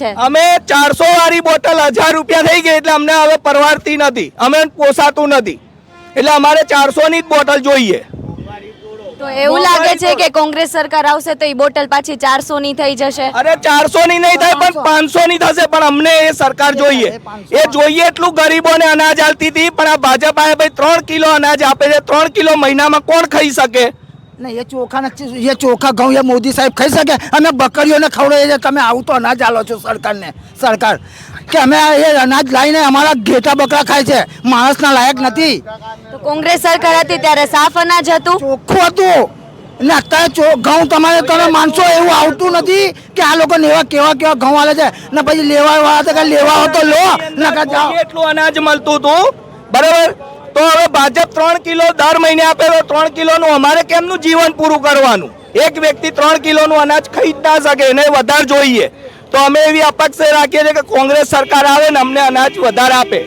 છે. અમે ચારસો વાળી બોટલ હજાર રૂપિયા થઈ ગઈ એટલે અમને હવે પરવારતી નથી. અમે પોસાતું નથી. એટલે અમારે ચારસો ની જ બોટલ જોઈએ. તો એવું લાગે છે કે કોંગ્રેસ સરકાર આવશે તો એ બોટલ પાછી ચારસો ની થઈ જશે? અરે ચારસો ની નહીં થાય પણ પાંચસો. ની થશે પણ અમને એ સરકાર જોઈએ. એ જોઈએ એટલું ગરીબોને અનાજ આલતી હતી પણ આ ભાજપ આ ભાઈ ત્રણ કિલો અનાજ આપે છે. ત્રણ કિલો મહિનામાં કોણ ખાઈ શકે? નહીં એ ચોખા નથી એ ચોખા ઘઉં એ મોદી સાહેબ ખાઈ શકે? અમે બકરીઓને ખવડાવીએ છીએ તમે આવું તો અનાજ આલો છો સરકારને સરકાર. કે અમે એ અનાજ લાવીને અમારા ઘેટા બકરા ખાય છે માણસના લાયક નથી. તો કોંગ્રેસ સરકાર હતી ત્યારે સાફ અનાજ હતું? ચોખ્ખું હતું. ને અત્યારે ચો ઘઉં તમારે તમે માનશો એવું આવતું નથી કે આ લોકો એવા કેવા કેવા ઘઉં આલે છે. ને પછી લેવા વાળા તો કે લેવા હોય તો લો. ને એટલું અનાજ મળતું હતું બરાબર? તો હવે ભાજપ ત્રણ કિલો દર મહિને આપે તો ત્રણ કિલોનું અમારે કેમનું જીવન પૂરું કરવાનું? એક વ્યક્તિ ત્રણ કિલોનું અનાજ ખાઈ જ ના શકે, એને વધારે જોઈએ. તો અમે એવી અપેક્ષા રાખીએ છીએ કે કોંગ્રેસ સરકાર આવે ને અમને અનાજ વધારે આપે.